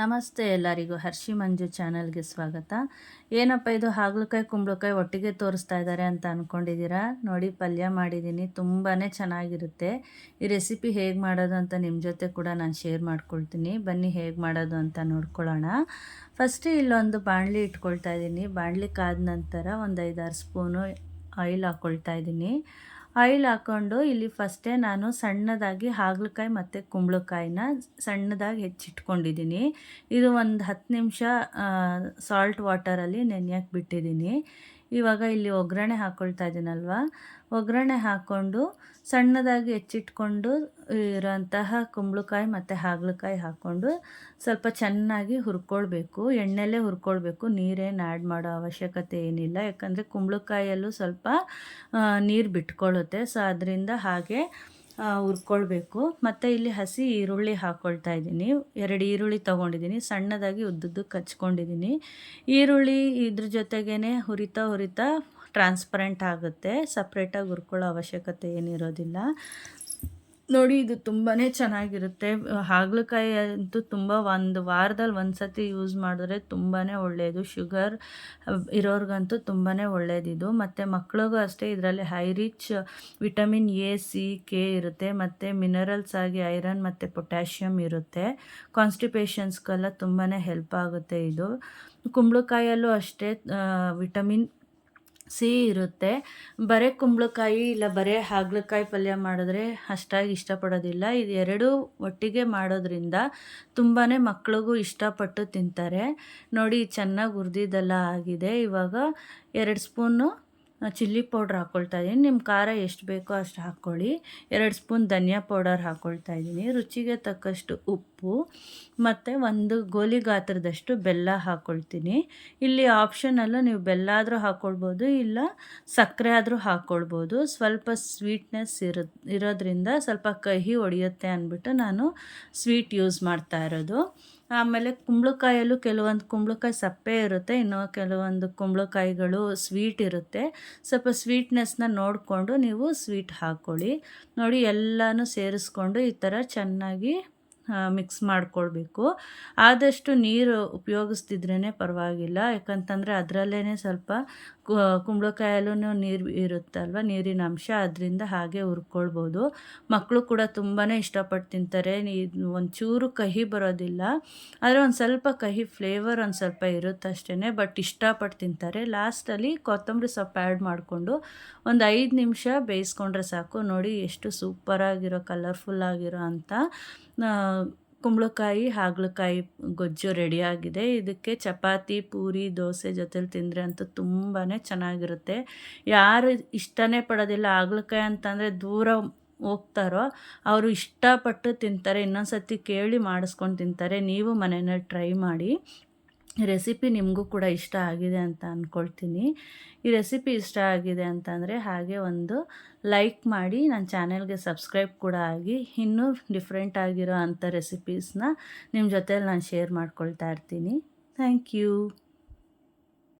ನಮಸ್ತೆ ಎಲ್ಲರಿಗೂ ಹರ್ಷಿ ಮಂಜು ಚಾನಲ್ಗೆ ಸ್ವಾಗತ. ಏನಪ್ಪ ಇದು ಹಾಗಲಕಾಯಿ ಕುಂಬಳಕಾಯಿ ಒಟ್ಟಿಗೆ ತೋರಿಸ್ತಾ ಇದ್ದಾರೆ ಅಂತ ಅಂದ್ಕೊಂಡಿದ್ದೀರಾ ನೋಡಿ, ಪಲ್ಯ ಮಾಡಿದ್ದೀನಿ ತುಂಬಾ ಚೆನ್ನಾಗಿರುತ್ತೆ. ಈ ರೆಸಿಪಿ ಹೇಗೆ ಮಾಡೋದು ಅಂತ ನಿಮ್ಮ ಜೊತೆ ಕೂಡ ನಾನು ಶೇರ್ ಮಾಡ್ಕೊಳ್ತೀನಿ. ಬನ್ನಿ ಹೇಗೆ ಮಾಡೋದು ಅಂತ ನೋಡ್ಕೊಳ್ಳೋಣ. ಫಸ್ಟು ಇಲ್ಲೊಂದು ಬಾಣಲಿ ಇಟ್ಕೊಳ್ತಾ ಇದ್ದೀನಿ. ಬಾಣಲಿ ಕಾದ ನಂತರ ಒಂದು ಐದಾರು ಸ್ಪೂನು ಆಯಿಲ್ ಹಾಕ್ಕೊಳ್ತಾ ಇದ್ದೀನಿ. ಆಯಿಲ್ ಹಾಕ್ಕೊಂಡು ಇಲ್ಲಿ ಫಸ್ಟೇ ನಾನು ಸಣ್ಣದಾಗಿ ಹಾಗಲಕಾಯಿ ಮತ್ತು ಕುಂಬಳಕಾಯಿನ ಸಣ್ಣದಾಗಿ ಹೆಚ್ಚಿಟ್ಕೊಂಡಿದ್ದೀನಿ. ಇದು ಒಂದು ಹತ್ತು ನಿಮಿಷ ಸಾಲ್ಟ್ ವಾಟರಲ್ಲಿ ನೆನೆಯಕ್ಕೆ ಬಿಟ್ಟಿದ್ದೀನಿ. ಇವಾಗ ಇಲ್ಲಿ ಒಗ್ಗರಣೆ ಹಾಕ್ಕೊಳ್ತಾ ಇದ್ದೀನಲ್ವ ಒಗ್ಗರಣೆ ಹಾಕ್ಕೊಂಡು ಸಣ್ಣದಾಗಿ ಹೆಚ್ಚಿಟ್ಕೊಂಡು ಇರೋಂತಹ ಕುಂಬಳಕಾಯಿ ಮತ್ತು ಹಾಗಲಕಾಯಿ ಹಾಕ್ಕೊಂಡು ಸ್ವಲ್ಪ ಚೆನ್ನಾಗಿ ಹುರ್ಕೊಳ್ಬೇಕು. ಎಣ್ಣೆಲೇ ಹುರ್ಕೊಳ್ಬೇಕು. ನೀರೇನು ಆ್ಯಡ್ ಮಾಡೋ ಅವಶ್ಯಕತೆ ಏನಿಲ್ಲ. ಯಾಕಂದರೆ ಕುಂಬಳಕಾಯಲ್ಲೂ ಸ್ವಲ್ಪ ನೀರು ಬಿಟ್ಕೊಳ್ಳುತ್ತೆ ಸೊ, ಅದರಿಂದ ಹಾಗೆ ಹುರ್ಕೊಳ್ಬೇಕು. ಮತ್ತು ಇಲ್ಲಿ ಹಸಿ ಈರುಳ್ಳಿ ಹಾಕ್ಕೊಳ್ತಾ ಇದ್ದೀನಿ. ಎರಡು ಈರುಳ್ಳಿ ತೊಗೊಂಡಿದ್ದೀನಿ. ಸಣ್ಣದಾಗಿ ಉದ್ದುದ್ದು ಕಚ್ಕೊಂಡಿದ್ದೀನಿ. ಈರುಳ್ಳಿ ಇದ್ರ ಜೊತೆಗೇ ಹುರಿತಾ ಹುರಿತಾ ಟ್ರಾನ್ಸ್ಪರೆಂಟ್ ಆಗುತ್ತೆ. ಸಪ್ರೇಟಾಗಿ ಹುರ್ಕೊಳ್ಳೋ ಅವಶ್ಯಕತೆ ಏನಿರೋದಿಲ್ಲ. ನೋಡಿ, ಇದು ತುಂಬಾ ಚೆನ್ನಾಗಿರುತ್ತೆ. ಹಾಗಲಕಾಯಿ ಅಂತೂ ತುಂಬ ಒಂದು ವಾರದಲ್ಲಿ ಒಂದು ಸತಿ ಯೂಸ್ ಮಾಡಿದ್ರೆ ತುಂಬಾ ಒಳ್ಳೆಯದು ಶುಗರ್ ಇರೋರ್ಗಂತೂ ತುಂಬಾ ಒಳ್ಳೆಯದಿದು ಮತ್ತು ಮಕ್ಕಳಿಗೂ ಅಷ್ಟೇ ಇದರಲ್ಲಿ high rich vitamin A C K ಇರುತ್ತೆ. ಮತ್ತು ಮಿನರಲ್ಸ್ ಆಗಿ ಐರನ್ ಮತ್ತು ಪೊಟ್ಯಾಷಿಯಮ್ ಇರುತ್ತೆ. ಕಾನ್ಸ್ಟಿಪೇಷನ್ಸ್ಗೆಲ್ಲ ತುಂಬಾ ಹೆಲ್ಪ್ ಆಗುತ್ತೆ ಇದು. ಕುಂಬಳಕಾಯಲ್ಲೂ ಅಷ್ಟೇ ವಿಟಮಿನ್ ಸಿಹಿ ಇರುತ್ತೆ. ಬರೇ ಕುಂಬಳಕಾಯಿ ಇಲ್ಲ ಬರೀ ಹಾಗಲಕಾಯಿ ಪಲ್ಯ ಮಾಡಿದ್ರೆ ಅಷ್ಟಾಗಿ ಇಷ್ಟಪಡೋದಿಲ್ಲ. ಇದು ಎರಡೂ ಒಟ್ಟಿಗೆ ಮಾಡೋದ್ರಿಂದ ತುಂಬಾ ಮಕ್ಳಿಗೂ ಇಷ್ಟಪಟ್ಟು ತಿಂತಾರೆ. ನೋಡಿ, ಚೆನ್ನಾಗಿ ಹುರಿದಿದ್ದೆಲ್ಲ ಆಗಿದೆ. ಇವಾಗ ಎರಡು ಸ್ಪೂನು ಚಿಲ್ಲಿ ಪೌಡ್ರ್ ಹಾಕ್ಕೊಳ್ತಾ ಇದ್ದೀನಿ. ನಿಮ್ಮ ಖಾರ ಎಷ್ಟು ಬೇಕೋ ಅಷ್ಟು ಹಾಕ್ಕೊಳ್ಳಿ ಎರಡು ಸ್ಪೂನ್ ಧನಿಯಾ ಪೌಡರ್ ಹಾಕ್ಕೊಳ್ತಾ ಇದ್ದೀನಿ. ರುಚಿಗೆ ತಕ್ಕಷ್ಟು ಉಪ್ಪು ಮತ್ತು ಒಂದು ಗೋಲಿ ಗಾತ್ರದಷ್ಟು ಬೆಲ್ಲ ಹಾಕ್ಕೊಳ್ತೀನಿ ಇಲ್ಲಿ ಆಪ್ಷನಲ್ಲೂ ನೀವು ಬೆಲ್ಲ ಆದರೂ ಹಾಕ್ಕೊಳ್ಬೋದು ಇಲ್ಲ ಸಕ್ಕರೆ ಆದರೂ ಹಾಕ್ಕೊಳ್ಬೋದು ಸ್ವಲ್ಪ ಸ್ವೀಟ್ನೆಸ್ ಇರೋ, ಇರೋದ್ರಿಂದ ಸ್ವಲ್ಪ ಕಹಿ ಹೊಡೆಯುತ್ತೆ ಅಂದ್ಬಿಟ್ಟು ನಾನು ಸ್ವೀಟ್ ಯೂಸ್ ಮಾಡ್ತಾ ಇರೋದು. ಆಮೇಲೆ ಕುಂಬಳಕಾಯಲ್ಲೂ ಕೆಲವೊಂದು ಕುಂಬಳಕಾಯಿ ಸಪ್ಪೆ ಇರುತ್ತೆ, ಇನ್ನು ಕೆಲವೊಂದು ಕುಂಬಳಕಾಯಿಗಳು ಸ್ವೀಟ್ ಇರುತ್ತೆ. ಸ್ವಲ್ಪ ಸ್ವೀಟ್ನೆಸ್ನ ನೋಡಿಕೊಂಡು ನೀವು ಸ್ವೀಟ್ ಹಾಕ್ಕೊಳ್ಳಿ ನೋಡಿ, ಎಲ್ಲನೂ ಸೇರಿಸ್ಕೊಂಡು ಈ ಥರ ಚೆನ್ನಾಗಿ ಮಿಕ್ಸ್ ಮಾಡಿಕೊಳ್ಬೇಕು. ಆದಷ್ಟು ನೀರು ಉಪಯೋಗಿಸ್ತಿದ್ರೇ ಪರವಾಗಿಲ್ಲ. ಯಾಕಂತಂದರೆ ಅದರಲ್ಲೇ ಸ್ವಲ್ಪ ಕುಂಬಳಕಾಯಲ್ಲೂ ನೀರು ಇರುತ್ತಲ್ವ? ನೀರಿನ ಅಂಶ. ಅದರಿಂದ ಹಾಗೆ ಹುರ್ಕೊಳ್ಬೋದು. ಮಕ್ಕಳು ಕೂಡ ತುಂಬಾ ಇಷ್ಟಪಟ್ಟು ತಿಂತಾರೆ. ಒಂಚೂರು ಕಹಿ ಬರೋದಿಲ್ಲ. ಆದರೆ ಒಂದು ಸ್ವಲ್ಪ ಕಹಿ ಫ್ಲೇವರ್ ಒಂದು ಸ್ವಲ್ಪ ಇರುತ್ತಷ್ಟೇ ಬಟ್ ಇಷ್ಟಪಟ್ಟು ತಿಂತಾರೆ. ಲಾಸ್ಟಲ್ಲಿ ಕೊತ್ತಂಬರಿ ಸೊಪ್ಪು ಆ್ಯಡ್ ಮಾಡಿಕೊಂಡು ಒಂದು ಐದು ನಿಮಿಷ ಬೇಯಿಸ್ಕೊಂಡ್ರೆ ಸಾಕು. ನೋಡಿ ಎಷ್ಟು ಸೂಪರಾಗಿರೋ ಕಲರ್ಫುಲ್ ಆಗಿರೋ ಅಂಥ ಕುಂಬಳಕಾಯಿ, ಹಾಗಲಕಾಯಿ ಗೊಜ್ಜು ರೆಡಿಯಾಗಿದೆ ಇದಕ್ಕೆ ಚಪಾತಿ, ಪೂರಿ, ದೋಸೆ ಜೊತೆಲಿ ತಿಂದರೆ ಅಂತೂ ತುಂಬಾ ಚೆನ್ನಾಗಿರುತ್ತೆ. ಯಾರು ಇಷ್ಟನೇ ಪಡೋದಿಲ್ಲ ಹಾಗಲಕಾಯಿ ಅಂತಂದರೆ ದೂರ ಹೋಗ್ತಾರೋ ಅವರು ಇಷ್ಟಪಟ್ಟು ತಿಂತಾರೆ. ಇನ್ನೊಂದು ಸರ್ತಿ ಕೇಳಿ ಮಾಡಿಸ್ಕೊಂಡು ತಿಂತಾರೆ. ನೀವು ಮನೆಯಲ್ಲಿ ಟ್ರೈ ಮಾಡಿ. ರೆಸಿಪಿ ನಿಮಗೂ ಕೂಡ ಇಷ್ಟ ಆಗಿದೆ ಅಂತ ಅಂದ್ಕೊಳ್ತೀನಿ ಈ ರೆಸಿಪಿ ಇಷ್ಟ ಆಗಿದೆ ಅಂತಂದರೆ ಹಾಗೆ ಒಂದು ಲೈಕ್ ಮಾಡಿ ನನ್ನ ಚಾನೆಲ್ಗೆ ಸಬ್ಸ್ಕ್ರೈಬ್ ಕೂಡ ಆಗಿ, ಇನ್ನೂ ಡಿಫ್ರೆಂಟ್ ಆಗಿರೋ ಅಂಥ ರೆಸಿಪೀಸ್ನ ನಿಮ್ಮ ಜೊತೇಲಿ ನಾನು ಶೇರ್ ಮಾಡ್ಕೊಳ್ತಾ ಇರ್ತೀನಿ. Thank you.